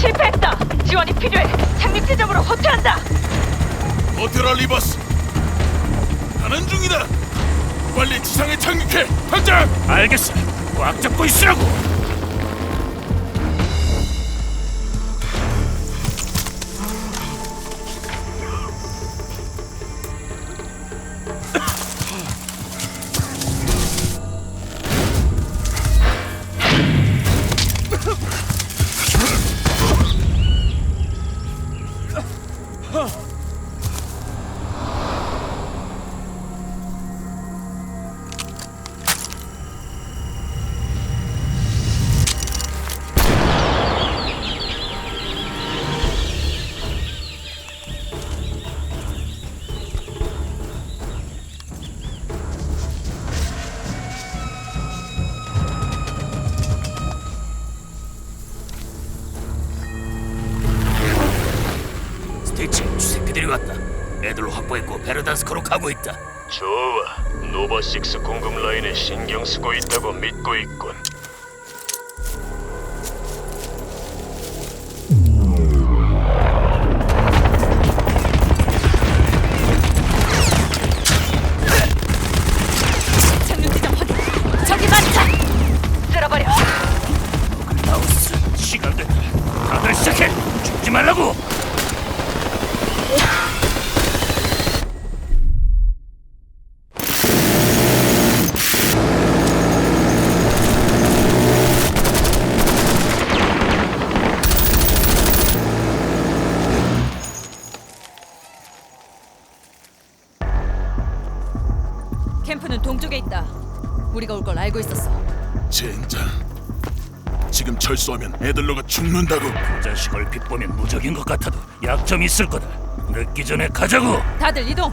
실패했다. 지원이 필요해. 착륙 지점으로 호퇴한다. 어테라 리버스 가는 중이다 빨리 지상에 착륙해 당장 알겠어. 꽉 잡고 있으라고. 왔다. 애들로 확보했고 베르단스코로 가고 있다. 좋아. 노바6 공급 라인에 신경 쓰고 있다고 믿고 있군. 착륙 지점 확인. 저기 많다. 쓸어버려. 마우스, 시간 됐다. 다들 시작해. 죽지 말라고. 캠프는 동쪽에 있다. 우리가 올 걸 알고 있었어. 젠장 지금 철수하면 애들로가 죽는다고 그 자식 얼핏 보면 무적인 것 같아도 약점이 있을 거다. 늦기 전에 가자고. 다들 이동.